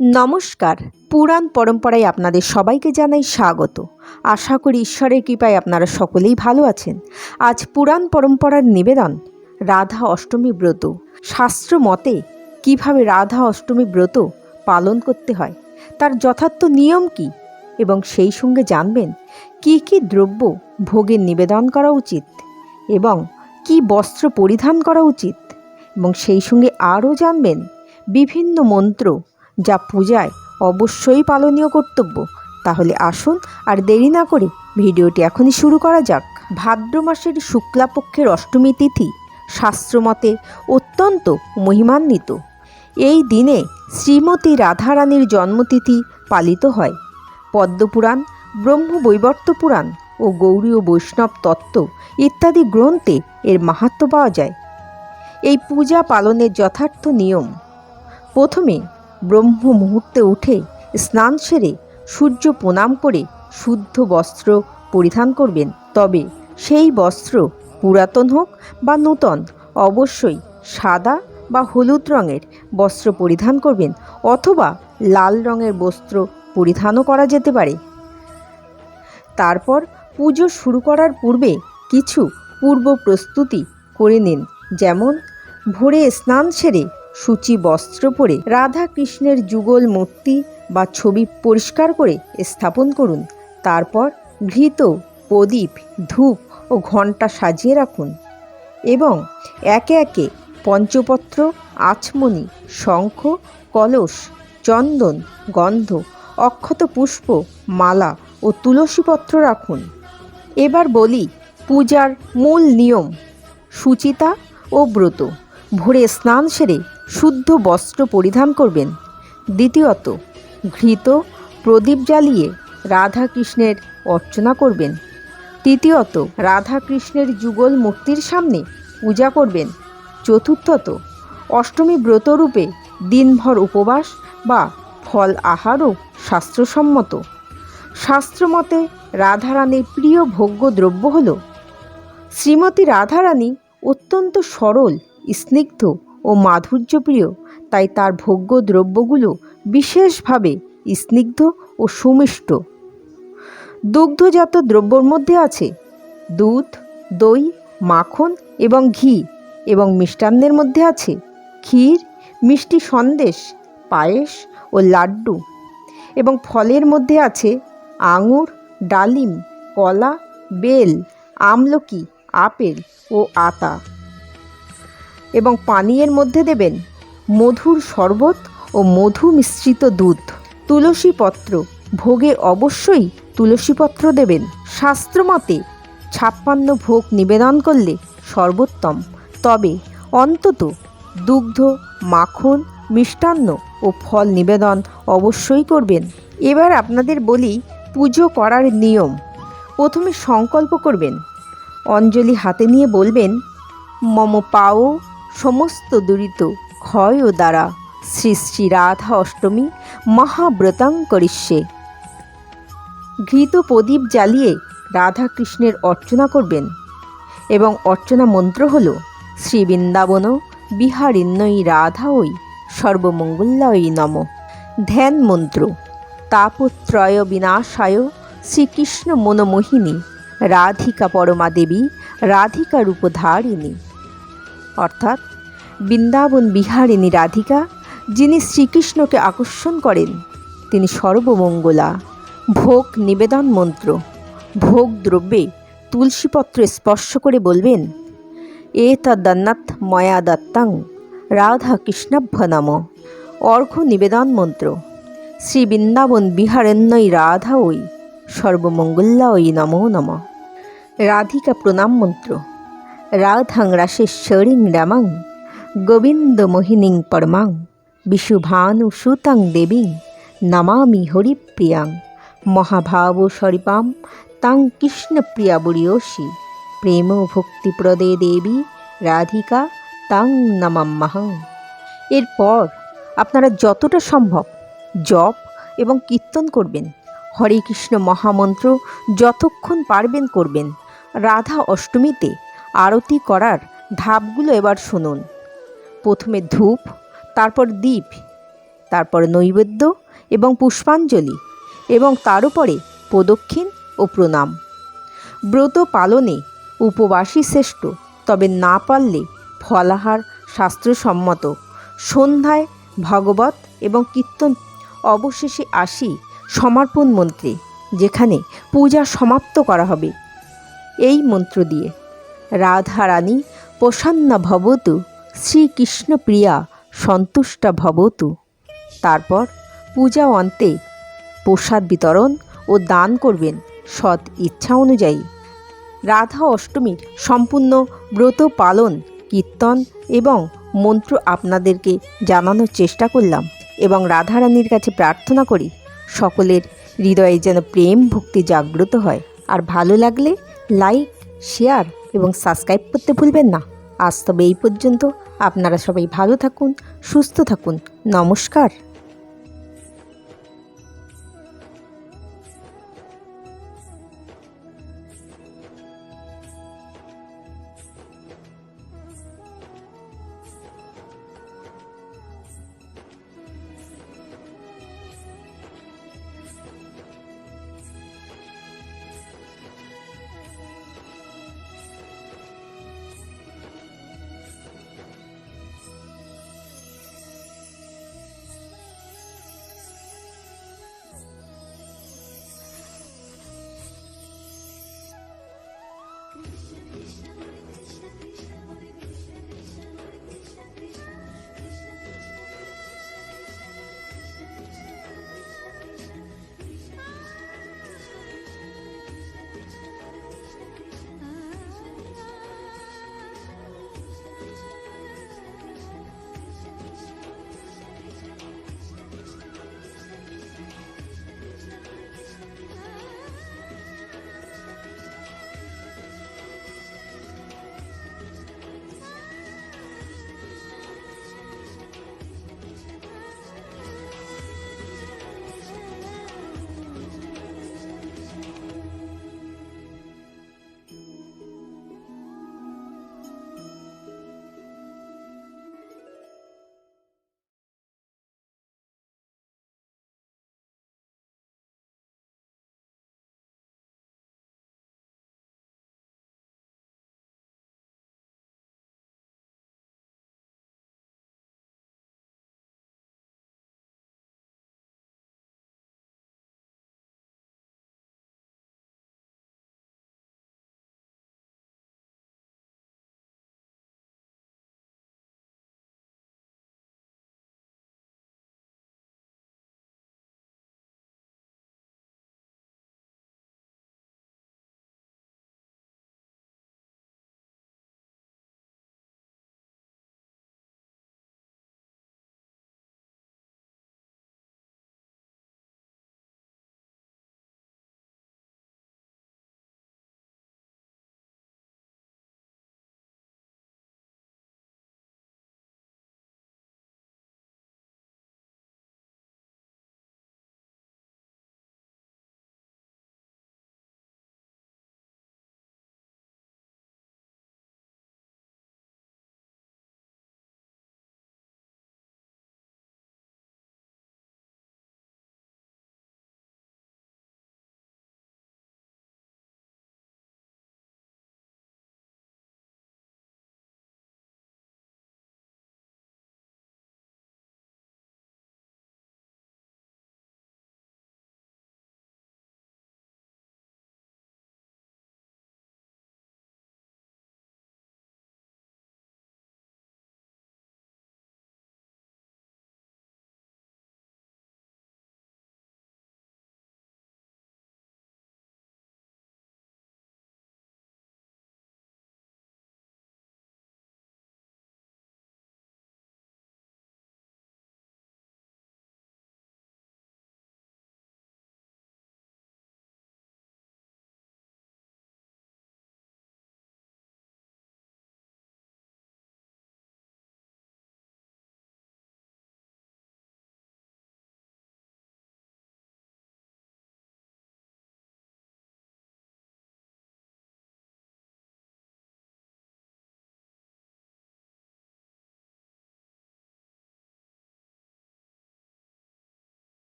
নমস্কার। পুরাণ পরম্পরায় আপনাদের সবাইকে জানাই স্বাগত। আশা করি ঈশ্বরের কৃপায় আপনারা সকলেই ভালো আছেন। আজ পুরাণ পরম্পরার নিবেদন, রাধা অষ্টমী ব্রত। শাস্ত্র মতে, কীভাবে রাধা অষ্টমী ব্রত পালন করতে হয়, তার যথার্থ নিয়ম কি? এবং সেই সঙ্গে জানবেন, কি কি দ্রব্য ভোগের নিবেদন করা উচিত? এবং কি বস্ত্র পরিধান করা উচিত? এবং সেই সঙ্গে আরও জানবেন, বিভিন্ন মন্ত্র যা পূজায় অবশ্যই পালনীয় কর্তব্য। তাহলে আসুন আর দেরি না করে ভিডিওটি এখনই শুরু করা যাক। ভাদ্র মাসের শুক্লাপক্ষের অষ্টমী তিথি শাস্ত্রমতে অত্যন্ত মহিমান্বিত। এই দিনে শ্রীমতী রাধারানীর জন্মতিথি পালিত হয়। পদ্মপুরাণ, ব্রহ্মবৈবর্ত পুরাণ ও গৌরীয় বৈষ্ণব তত্ত্ব ইত্যাদি গ্রন্থে এর মাহাত্ম্য পাওয়া যায়। এই পূজা পালনের যথার্থ নিয়ম। প্রথমে ব্রহ্ম মুহূর্তে উঠে স্নান সেরে সূর্য প্রণাম করে শুদ্ধ বস্ত্র পরিধান করবেন। তবে সেই বস্ত্র পুরাতন হোক বা নূতন, অবশ্যই সাদা বা হলুদ রঙের বস্ত্র পরিধান করবেন অথবা লাল রঙের বস্ত্র পরিধানও করা যেতে পারে। তারপর পুজো শুরু করার পূর্বে কিছু পূর্ব প্রস্তুতি করে নিন। যেমন, ভোরে স্নান সেরে সূচি বস্ত্র পরে রাধা কৃষ্ণের যুগল মূর্তি বা ছবি পরিষ্কার করে স্থাপন করুন। তারপর ঘৃত, প্রদীপ, ধূপ ও ঘণ্টা সাজিয়ে রাখুন এবং একে একে পঞ্চপত্র আচমনি শঙ্খ, কলস, চন্দন, গন্ধ, অক্ষত পুষ্প, মালা ও তুলসীপত্র রাখুন। এবার বলি পূজার মূল নিয়ম। সুচিতা ও ব্রত। ভোরে স্নান সেরে শুদ্ধ বস্ত্র পরিধান করবেন। দ্বিতীয়ত, ঘৃত প্রদীপ জ্বালিয়ে রাধা কৃষ্ণের অর্চনা করবেন। তৃতীয়ত রাধা কৃষ্ণের যুগল মূর্তির সামনে পূজা করবেন। চতুর্থত, অষ্টমী ব্রতরূপে দিনভর উপবাস বা ফল আহারও শাস্ত্রসম্মত। শাস্ত্রমতে রাধারানীর প্রিয় ভোগ্য দ্রব্য হল, শ্রীমতী রাধারানী অত্যন্ত সরল, স্নিগ্ধ ও মাধুর্যপ্রিয়, তাই তার ভোগ্য দ্রব্যগুলো বিশেষভাবে স্নিগ্ধ ও সুমিষ্ট। দুগ্ধজাত দ্রব্যর মধ্যে আছে দুধ, দই, মাখন এবং ঘি এবং মিষ্টান্নের মধ্যে আছে ক্ষীর, মিষ্টি সন্দেশ, পায়েস ও লাড্ডু এবং ফলের মধ্যে আছে আঙুর, ডালিম, কলা, বেল, আমলকি, আপেল ও আতা। এবং পানীয়ের মধ্যে দেবেন মধুর শরবত ও মধু মিশ্রিত দুধ। তুলসী পত্র ভোগে অবশ্যই তুলসীপত্র দেবেন। শাস্ত্রমতে ছাপ্পান্ন ভোগ নিবেদন করলে সর্বোত্তম। তবে অন্তত দুগ্ধ, মাখন, মিষ্টান্ন ও ফল নিবেদন অবশ্যই করবেন। এবার আপনাদের বলি পুজো করার নিয়ম। প্রথমে সংকল্প করবেন। অঞ্জলি হাতে নিয়ে বলবেন, মম পাও সমস্ত দুরিত ক্ষয় দ্বারা শ্রী শ্রী রাধা অষ্টমী মহাব্রতাং করিষ্যে। ঘৃত প্রদীপ জ্বালিয়ে রাধা কৃষ্ণের অর্চনা করবেন এবং অর্চনা মন্ত্র হল, শ্রী বৃন্দাবন বিহারিণ্যই রাধা ওই সর্বমঙ্গল্যাই নম। ধ্যান মন্ত্র, তাপত্রয় বিনাশায় শ্রীকৃষ্ণ মনোমোহিনী, রাধিকা পরমা দেবী, রাধিকা রূপধারিণী। অর্থাৎ বৃন্দাবন বিহারিণী রাধিকা, যিনি শ্রীকৃষ্ণকে আকর্ষণ করেন, তিনি সর্বমঙ্গলা, ভোগ নিবেদন মন্ত্র, ভোগ দ্রব্যে তুলসীপত্র স্পর্শ করে বলবেন এ তদ্দন্নাথ ময়া দত্তাং রাধা কৃষ্ণাভ্য নম। অর্ঘ্য নিবেদন মন্ত্র, শ্রী বৃন্দাবন বিহারেন্যই রাধা ওই সর্বমঙ্গল্যা ওই নমো নম। রাধিকা প্রণাম মন্ত্র। রাধাং রাশেশ্বরীং রামাং গোবিন্দ মোহিনীং পরমাং বিশুভানু সুতাং দেবীং নমামি হরিপ্রিয়াং মহাভাব স্বরূপাম তাং কৃষ্ণপ্রিয়া বরিয়সী প্রেম ভক্তিপ্রদে দেবী রাধিকা তাং নমাম্মাহং এরপর আপনারা যতটা সম্ভব জপ এবং কীর্তন করবেন হরে কৃষ্ণ মহামন্ত্র যতক্ষণ পারবেন করবেন রাধা অষ্টমীতে আরতি করার ধাপগুলো এবার শুনুন। প্রথমে ধূপ, তারপর দ্বীপ, তারপর নৈবেদ্য এবং পুষ্পাঞ্জলি এবং তার উপরে প্রদক্ষিণ ও প্রণাম। ব্রত পালনে উপবাসী শ্রেষ্ঠ, তবে না পারলে ফলাহার শাস্ত্রসম্মত। সন্ধ্যায় ভগবত এবং কীর্তন অবশেষে আসি সমর্পণ মন্ত্রে, যেখানে পূজা সমাপ্ত করা হবে। এই মন্ত্র দিয়ে রাধা রানী প্রসন্না ভবতু শ্রীকৃষ্ণ প্রিয়া সন্তুষ্টা ভবতু। তারপর পূজা অন্তে প্রসাদ বিতরণ ও দান করবেন সৎ ইচ্ছা অনুযায়ী। রাধা অষ্টমীর সম্পূর্ণ ব্রত পালন, কীর্তন এবং মন্ত্র আপনাদেরকে জানানোর চেষ্টা করলাম এবং রাধারানীর কাছে প্রার্থনা করি সকলের হৃদয়ে যেন প্রেম ভক্তি জাগ্রত হয়। আর ভালো লাগলে লাইক শেয়ার এবং সাবস্ক্রাইব করতে ভুলবেন না। আজ তবে এই পর্যন্ত। আপনারা সবাই ভালো থাকুন, সুস্থ থাকুন। নমস্কার।